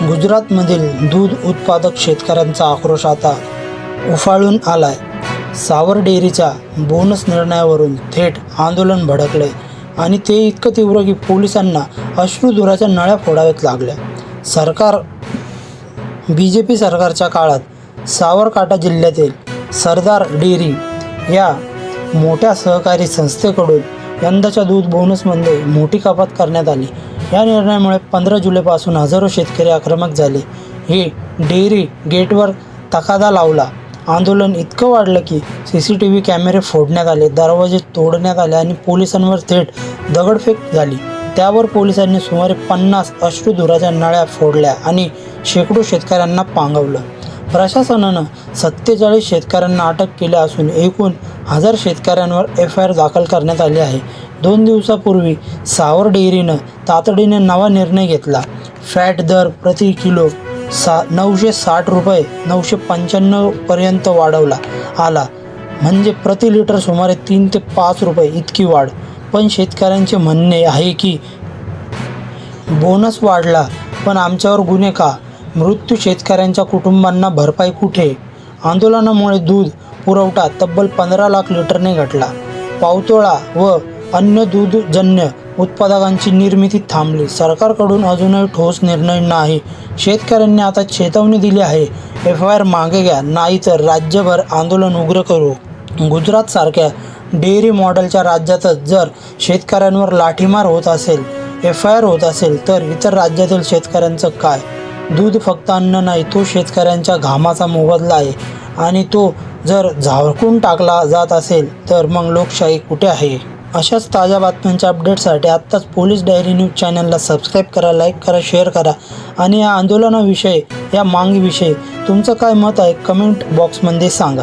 गुजरातमधील दूध उत्पादक शेतकऱ्यांचा आक्रोश आता उफाळून आलाय. सावर डेअरीच्या बोनस निर्णयावरून थेट आंदोलन भडकले आणि ते इतकं तीव्र की पोलिसांना अश्रुधुराच्या नळ्या फोडाव्यात लागल्या. सरकार बी जे पी सरकारच्या काळात सावरकाटा जिल्ह्यातील सरदार डेअरी या मोठ्या सहकारी संस्थेकडून यंदाच्या दूध बोनसमध्ये मोठी कपात करण्यात आली. या निर्णयामुळे पंधरा जुलैपासून हजारो शेतकरी आक्रमक झाले. हे डेअरी गेटवर तकादा लावला. आंदोलन इतकं वाढलं की सी सी टी व्ही कॅमेरे फोडण्यात आले दरवाजे तोडण्यात आले आणि पोलिसांवर थेट दगडफेक झाली. त्यावर पोलिसांनी सुमारे पन्नास अश्रुधुराच्या नळ्या फोडल्या आणि शेकडो शेतकऱ्यांना पांगवलं. प्रशासनानं सत्तेचाळीस शेतकऱ्यांना अटक केली असून एकूण हजार शेतकऱ्यांवर एफ आय आर दाखल करण्यात आली आहे. दोन दिवसापूर्वी सावर डेअरीनं तातडीने नवा निर्णय घेतला. फॅट दर प्रति किलो सा नऊशे साठ रुपये नऊशे पंच्याण्णवपर्यंत वाढवला. आला. म्हणजे प्रति लिटर सुमारे तीन ते पाच रुपये इतकी वाढ. पण शेतकऱ्यांचे म्हणणे आहे की बोनस वाढला पण आमच्यावर गुन्हे का? मृत्यू शेतकऱ्यांच्या कुटुंबांना भरपाई कुठे? आंदोलनामुळे दूध पुरवठा तब्बल पंधरा लाख लिटरने घटला. पावतोळा व अन्य दूधजन्य उत्पादकांची निर्मिती थांबली. सरकारकडून अजूनही ठोस निर्णय नाही. शेतकऱ्यांनी आता चेतावणी दिली आहे. एफ आय आर मागे घ्या नाहीतर राज्यभर आंदोलन उग्र करू. गुजरातसारख्या डेअरी मॉडेलच्या राज्यातच जर शेतकऱ्यांवर लाठीमार होत असेल एफ आय आर होत असेल तर इतर राज्यातील शेतकऱ्यांचं काय? दूध फक्त अन्न नाही तो शेतकऱ्यांच्या घामाचा मोबदला आहे. आणि तो जर झाळकून टाकला जात असेल तर मग लोकशाही कुठे आहे? अशाच ताज्या बातम्यांच्या अपडेटसाठी आत्ताच पोलीस डायरी न्यूज चॅनलला सबस्क्राईब करा लाईक करा शेअर करा. आणि या आंदोलनाविषयी या मागणीविषयी तुमचं काय मत आहे कमेंट बॉक्समध्ये सांगा.